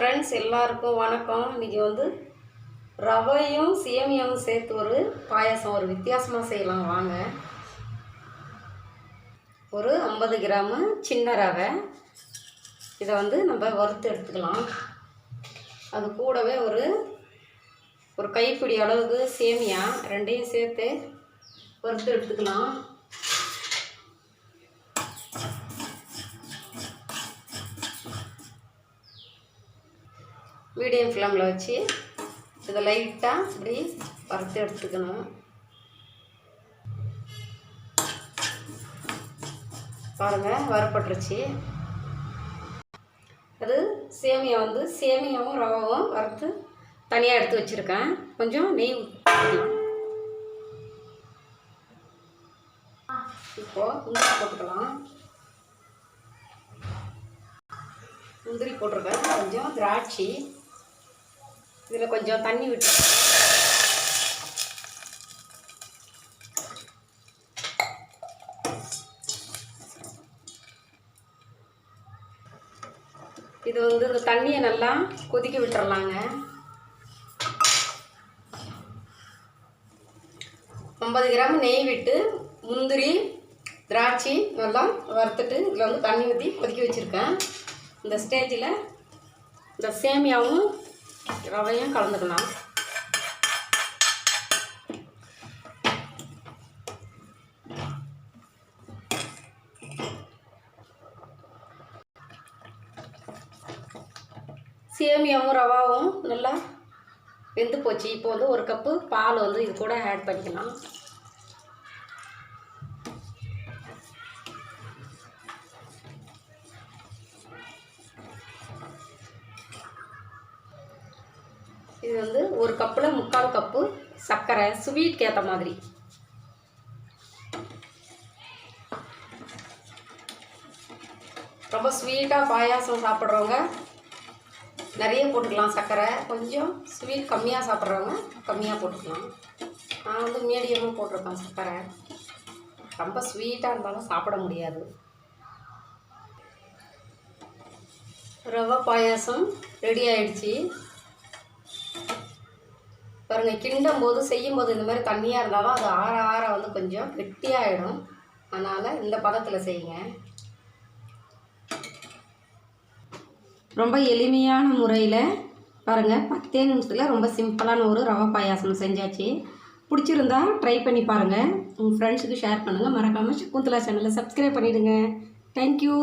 Friends எல்லாருக்கும் வணக்கம். இன்றைக்கி வந்து ரவையும் சேமியாவும் சேர்த்து ஒரு பாயாசம் ஒரு வித்தியாசமாக செய்யலாம். வாங்க. ஒரு ஐம்பது கிராமு சின்ன ரவை. இதை வந்து நம்ம வறுத்து எடுத்துக்கலாம். அது கூடவே ஒரு ஒரு கைப்பிடி அளவுக்கு சேமியா ரெண்டையும் சேர்த்து வறுத்து எடுத்துக்கலாம். மீடியம் ஃப்ளேமில் வச்சு இதை லைட்டாக இப்படி வறுத்து எடுத்துக்கணும். பாருங்கள் வறுப்பட்டுருச்சு அது சேமியா வந்து சேமியாவும் ரவாவும் வறுத்து தனியாக எடுத்து வச்சுருக்கேன். கொஞ்சம் நெய் இப்போது முந்திரி போட்டுக்கலாம். முந்திரி போட்டிருக்கேன். கொஞ்சம் திராட்சை. இதில் கொஞ்சம் தண்ணி விட்டு. இது வந்து இந்த தண்ணியை நல்லா கொதிக்க விட்டுறலாங்க. ஐம்பது கிராம் நெய் விட்டு முந்திரி திராட்சை நல்லா வறுத்துட்டு இதில் வந்து தண்ணி ஊற்றி கொதிக்க வச்சுருக்கேன். இந்த ஸ்டேஜில் இந்த சேமியாவும் ரவையும் கலந்துக்கலாம். சேமியாவும் ரவாவும் நல்லா வெந்து போச்சு. இப்போ வந்து ஒரு கப்பு பால் வந்து இது கூட ஆட் பண்ணிக்கலாம். இது வந்து ஒரு கப்பில் முக்கால் கப்பு சர்க்கரை ஸ்வீட்க்கு ஏற்ற மாதிரி. ரொம்ப ஸ்வீட்டாக பாயாசம் சாப்பிட்றவங்க நிறைய போட்டுக்கலாம் சர்க்கரை. கொஞ்சம் ஸ்வீட் கம்மியாக சாப்பிட்றவங்க கம்மியாக போட்டுக்கலாம். நான் வந்து மீடியமாக போட்டிருக்கேன் சர்க்கரை. ரொம்ப ஸ்வீட்டாக இருந்தாலும் சாப்பிட முடியாது. ரவை பாயாசம் ரெடி ஆயிடுச்சு. பாருங்கள் கிண்டும் போது செய்யும் போது இந்த மாதிரி தண்ணியாக இருந்தாலும் அது ஆற ஆற வந்து கொஞ்சம் கெட்டியாகிடும் அதனால் இந்த பதத்தில் செய்யுங்க. ரொம்ப எளிமையான முறையில் பாருங்கள் பத்தே நிமிஷத்தில் ரொம்ப சிம்பிளான ஒரு ரவை பாயாசம் செஞ்சாச்சு. பிடிச்சிருந்தா ட்ரை பண்ணி பாருங்கள் உங்கள் ஃப்ரெண்ட்ஸுக்கு ஷேர் பண்ணுங்கள் மறக்காமல் சகுந்தலா சேனலை சப்ஸ்கிரைப் பண்ணிவிடுங்க தேங்க்யூ